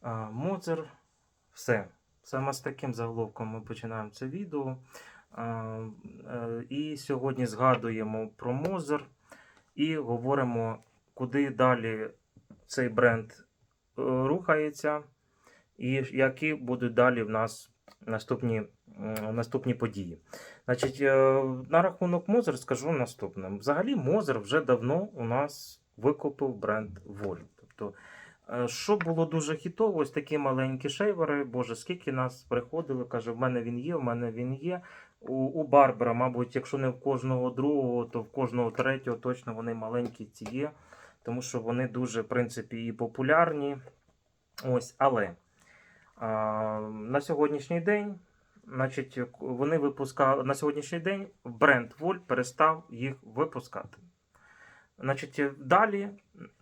А, Мозер. Все. Саме з таким заголовком ми починаємо це відео. Е, І сьогодні згадуємо про Мозер і говоримо, куди далі цей бренд е, рухається, і які будуть далі в нас наступні, наступні події. Значить, е, на рахунок Мозер скажу наступне. Взагалі, Мозер вже давно у нас викупив бренд Воль. Тобто, що було дуже хітово, ось такі маленькі шейвери. Боже, скільки нас приходили, каже, в мене він є, в мене він є. У, у Барбера, мабуть, якщо не в кожного другого, то в кожного третього точно вони маленькі ці є. Тому що вони дуже, в принципі, і популярні. Ось, але а, на сьогоднішній день, значить, вони випускали на сьогоднішній день бренд Воль перестав їх випускати. Значить, далі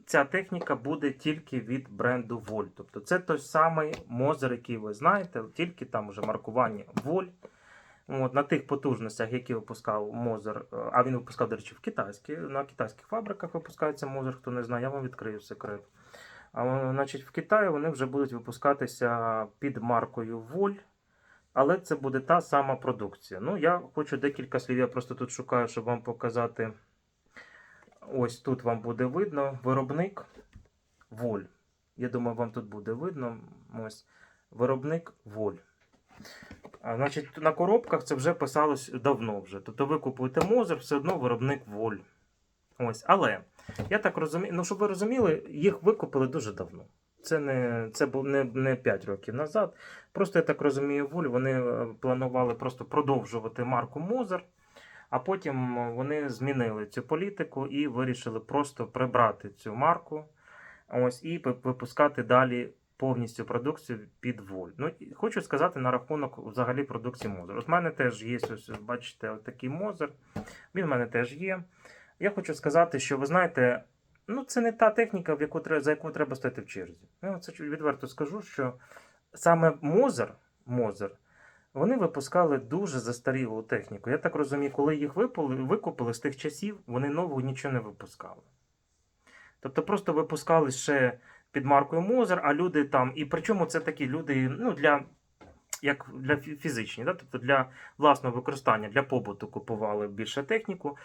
ця техніка буде тільки від бренду Воль. Тобто це той самий Мозер, який ви знаєте, тільки там вже маркування Воль. От, на тих потужностях, які випускав Мозер, а він випускав, до речі, в китайські, на китайських фабриках випускається Мозер, хто не знає, я вам відкрию секрет. А, значить, в Китаї вони вже будуть випускатися під маркою Воль, але це буде та сама продукція. Ну, я хочу декілька слів, я просто тут шукаю, щоб вам показати. Ось тут вам буде видно виробник Воль. Я думаю, вам тут буде видно. Ось виробник Воль. А, значить, на коробках це вже писалось давно вже. Тобто ви купуєте Мозер, все одно виробник Воль. Ось, але я так розумію, ну щоб ви розуміли, їх викупили дуже давно. Це не це був не, не 5 років назад. Просто я так розумію, Воль вони е, планували просто продовжувати марку Мозер, а потім вони змінили цю політику і вирішили просто прибрати цю марку. Ось і випускати далі повністю продукцію під Воль. Ну, хочу сказати на рахунок взагалі продукції Мозер. От в мене теж є, ось, бачите, от такий Мозер. Він в мене теж є. Я хочу сказати, що ви знаєте, ну це не та техніка, в яку за яку треба стояти в черзі. Я це відверто скажу, що саме Мозер, Мозер, вони випускали дуже застарілу техніку. Я так розумію, коли їх викупили з тих часів, вони нового нічого не випускали. Тобто просто випускали ще під маркою Мозер, а люди там. І причому це такі люди, ну, для. Як для фізичні, да? тобто для власного використання, для побуту купували більше техніку.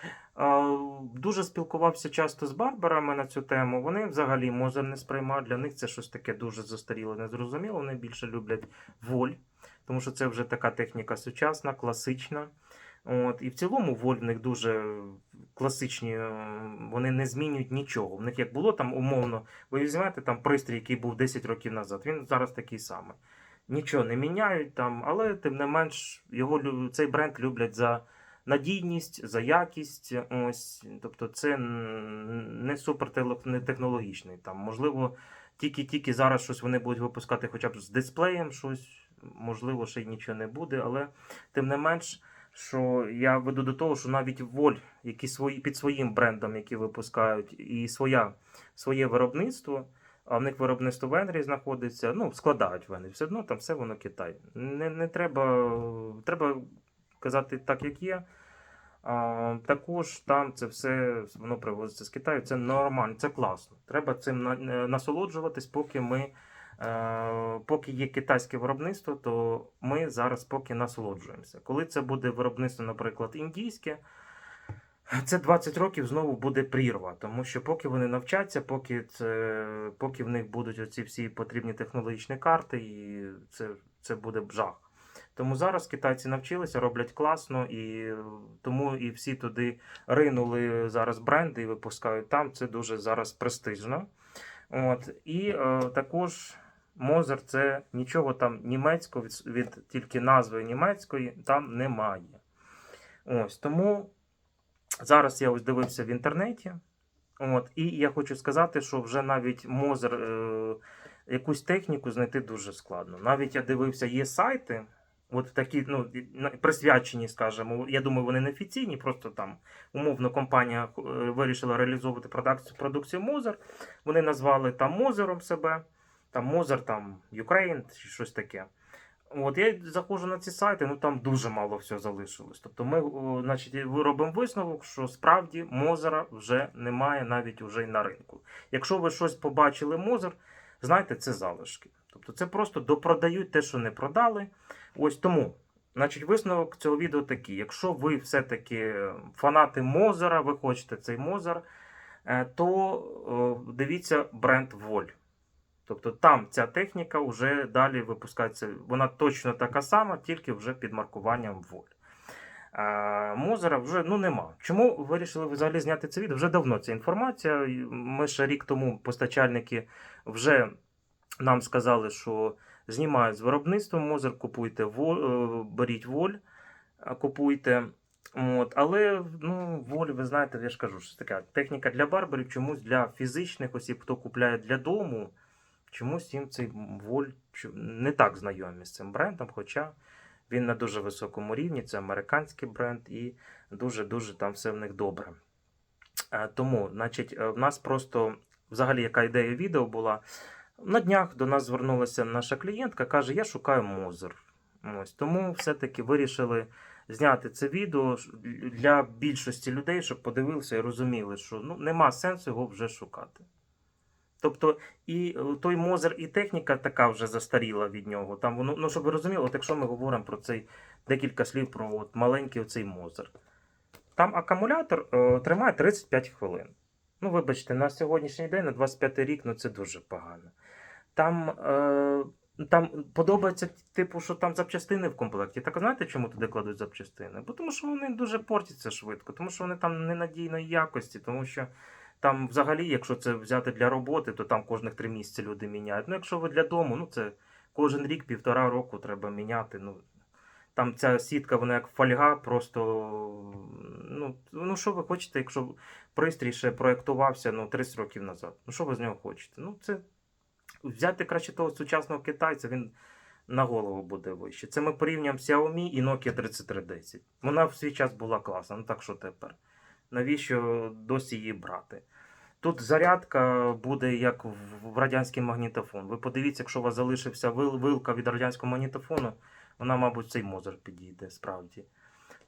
Дуже спілкувався часто з барберами на цю тему. Вони взагалі Мозер не сприймають. Для них це щось таке дуже застаріле, незрозуміло. Вони більше люблять воль, тому що це вже така техніка сучасна, класична. От, і в цілому воль в них дуже класичні, е, вони не змінюють нічого. В них як було там умовно, ви візьмете там пристрій, який був 10 років назад, він зараз такий самий. Нічого не міняють там, але тим не менш його цей бренд люблять за надійність, за якість. Ось, тобто це не супертехнологічний. Там, можливо, тільки-тільки зараз щось вони будуть випускати хоча б з дисплеєм, щось, можливо, ще й нічого не буде, але тим не менш, що я веду до того, що навіть Воль, які свої під своїм брендом, які випускають, і своя, своє виробництво. А в них виробництво в Венгрії знаходиться, ну, складають в Венгрії, все одно там все воно Китай. Не, не треба, треба казати так, як є. А, також там це все воно привозиться з Китаю. Це нормально, це класно. Треба цим на- насолоджуватись, поки ми. Е, Поки є китайське виробництво, то ми зараз поки насолоджуємося. Коли це буде виробництво, наприклад, індійське, це 20 років знову буде прірва, тому що поки вони навчаться, поки це, поки в них будуть оці всі потрібні технологічні карти, і це, це буде жах. Тому зараз китайці навчилися, роблять класно, і тому і всі туди ринули зараз бренди і випускають там. Це дуже зараз престижно. От. І е, також Мозер це нічого там німецького від, від тільки назви німецької там немає. Ось тому зараз я ось дивився в інтернеті. От, і я хочу сказати, що вже навіть Мозер е, якусь техніку знайти дуже складно. Навіть я дивився, є сайти, от такі, ну, присвячені, скажімо, я думаю, вони не офіційні, просто там умовно компанія е, вирішила реалізовувати продукцію, продукцію Мозер. Вони назвали там Мозером себе, там Мозер, там Ukraine чи щось таке. От я заходжу на ці сайти, ну там дуже мало всього залишилось. Тобто ми о, значить, робимо висновок, що справді Мозера вже немає навіть уже й на ринку. Якщо ви щось побачили Мозер, знайте, це залишки. Тобто це просто допродають те, що не продали. Ось тому. Значить, висновок цього відео такий: якщо ви все-таки фанати Мозера, ви хочете цей Мозер, то е, дивіться бренд Воль. Тобто там ця техніка вже далі випускається. Вона точно така сама, тільки вже під маркуванням Воль. А, Мозера вже ну нема. Чому вирішили взагалі зняти це відео? Вже давно ця інформація. Ми ще рік тому постачальники вже нам сказали, що знімають з виробництва Мозер, купуйте воль, е, беріть воль, купуйте. От, але ну, воль, ви знаєте, я ж кажу, що така техніка для барберів, чомусь для фізичних осіб, хто купляє для дому, чомусь їм цей воль не так знайомі з цим брендом, хоча він на дуже високому рівні, це американський бренд, і дуже-дуже там все в них добре. Е, Тому, значить, е, в нас просто взагалі яка ідея відео була. На днях до нас звернулася наша клієнтка, каже: Я шукаю Мозер. Ось тому все-таки вирішили зняти це відео для більшості людей, щоб подивилися і розуміли, що ну, нема сенсу його вже шукати. Тобто, і е, той Мозер, і техніка така вже застаріла від нього. Там воно, ну, щоб ви розуміли, от якщо ми говоримо про цей декілька слів про от маленький оцей Мозер. Там акумулятор е, тримає 35 хвилин. Ну, вибачте, на сьогоднішній день, на 25 рік, ну це дуже погано. Там, е, там подобається, типу, що там запчастини в комплекті. Так знаєте, чому туди кладуть запчастини? Бо тому що вони дуже портяться швидко, тому що вони там ненадійної якості, тому що там взагалі, якщо це взяти для роботи, то там кожних три місяці люди міняють. Ну, якщо ви для дому, ну це кожен рік, півтора року треба міняти. Ну, там ця сітка, вона як фольга, просто. Ну, ну що ви хочете, якщо пристрій ще проєктувався ну, 30 років назад. Ну, що ви з нього хочете? Ну, це взяти краще того сучасного китайця, він на голову буде вище. Це ми порівнюємо Xiaomi і Nokia 3310. Вона в свій час була класна, ну так що тепер? Навіщо досі її брати? Тут зарядка буде як в радянський магнітофон. Ви подивіться, якщо у вас залишився вил- вилка від радянського магнітофону, вона, мабуть, цей мозер підійде справді.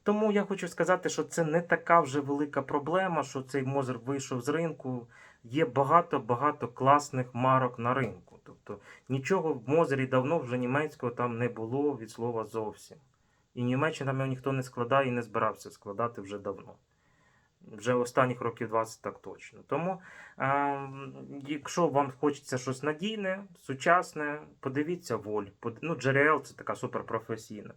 Тому я хочу сказати, що це не така вже велика проблема, що цей мозер вийшов з ринку. Є багато-багато класних марок на ринку. Тобто нічого в мозері давно вже німецького там не було від слова зовсім. І Німеччина ніхто не складає і не збирався складати вже давно. Вже останніх років 20 так точно. Тому, е, якщо вам хочеться щось надійне, сучасне, подивіться воль. Под- Ну, JRL це така суперпрофесійна.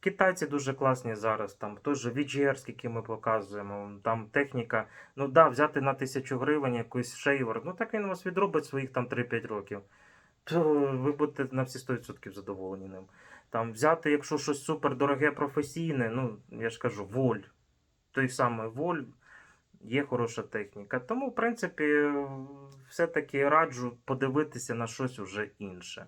Китайці дуже класні зараз, там той же VGR, який ми показуємо, там техніка. Ну да, взяти на тисячу гривень якийсь шейвер, ну так він вас відробить своїх там 3-5 років. То ви будете на всі 100% задоволені ним. Там взяти, якщо щось супер дороге професійне, ну я ж кажу, воль. Той самий воль, є хороша техніка. Тому, в принципі, все-таки раджу подивитися на щось уже інше.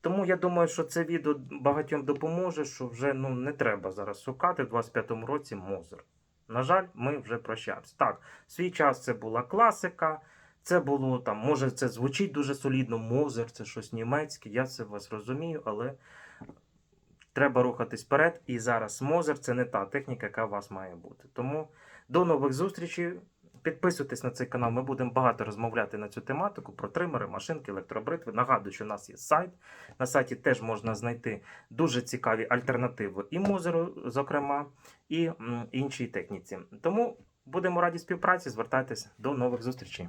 Тому я думаю, що це відео багатьом допоможе, що вже ну, не треба зараз шукати в 25-му році Мозер. На жаль, ми вже прощаємося. Так, в свій час це була класика. Це було там, може, це звучить дуже солідно, Мозер, це щось німецьке, я це вас розумію, але треба рухатись вперед. І зараз Мозер це не та техніка, яка у вас має бути. Тому до нових зустрічей. Підписуйтесь на цей канал, ми будемо багато розмовляти на цю тематику про тримери, машинки, електробритви. Нагадую, що у нас є сайт. На сайті теж можна знайти дуже цікаві альтернативи і Мозеру, зокрема, і іншій техніці. Тому будемо раді співпраці. Звертайтесь до нових зустрічей.